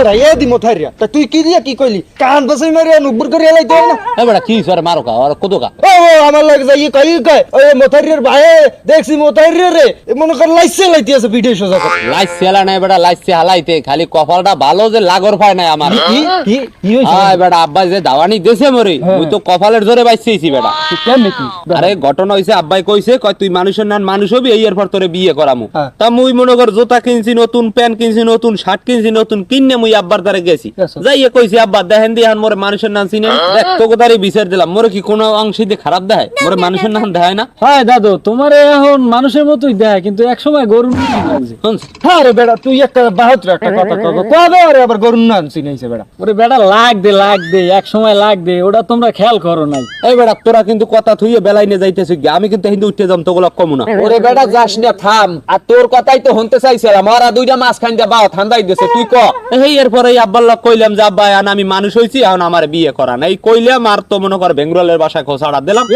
ওরা এ দি মোথারিয়া তা তুই কি দিয়া কি কইলি? কান বসাই মারি নুবুর করে এলাই না। এ বেটা কি সরে মারো কা? আর কত কা? ও ও, আমার লাগে যাই কই কই ওই মোথারিয়ার ভাই দেখছি মোথারিয়া রে। মনে কর লাইছে লাইতে আছে ভিডিও সোজা করে। লাইস সেলা নাই বেটা লাইস হালাইতে। খালি কপালটা ভালো যে লাগর পায় নাই আমার। কি কি কি হইছে? আয় বেটা আব্বাই যে দাওয়ানি দেছে মরে মুই তো কপালের জোরে বাইছেছি বেটা। কেমনে কি? আরে ঘটনা হইছে আব্বাই কইছে কয় তুই মানুষের নান মানুষ হবি এই এরপর তোরে বিয়ে করামু। হ্যাঁ। তা মুই মনে কর জোতা কিনছি নতুন প্যান্ট কিনছি নতুন শার্ট কিনছি নতুন কিনে মুই আব্বার দ্বারে গেছি। যাইয়ে কইছি আব্বা দেখেন দি এখন মোরে মানুষের নাম চিনেন? দেখ তোকে দ্বারে বিচার দিলাম। মোরে কি কোনো অংশে দিয়ে খারাপ দেয় মোরে মানুষের নাম দেয় না? হয় দাদু তোমার এখন মানুষের মতোই দেয় কিন্তু এক সময় গরু? হ্যাঁ রে বেড়া তুই একটা বাহাত্তর একটা কথা কব কবে আরে আবার গরুর নাম চিনাইছে বেড়া? ওরে বেটা লাগ দে লাগ দে এক সময় লাগ দে ওটা তোমরা খেয়াল করো নাই। এই বেটা তোরা কিন্তু কথা থুইয়ে বেলাই নিয়ে যাইতেছিস আমি কিন্তু হিন্দু উঠতে যাম তো তোগুলো কমু না। ওরে বেটা যাস না থাম। আর তোর কথাই তো হনতে চাইছিলাম ওরা দুইটা মাছ খান দিয়া বাও ঠান্ডাই দিছে তুই ক? এই এরপরে আব্বাল্লা কইলাম যে, আব্বা আমি মানুষ হয়েছি এখন আমার বিয়ে করা নাই। কইলাম, আর তো মনে কর বেঙ্গুরালের বাসায় খোসাড়া দিলাম।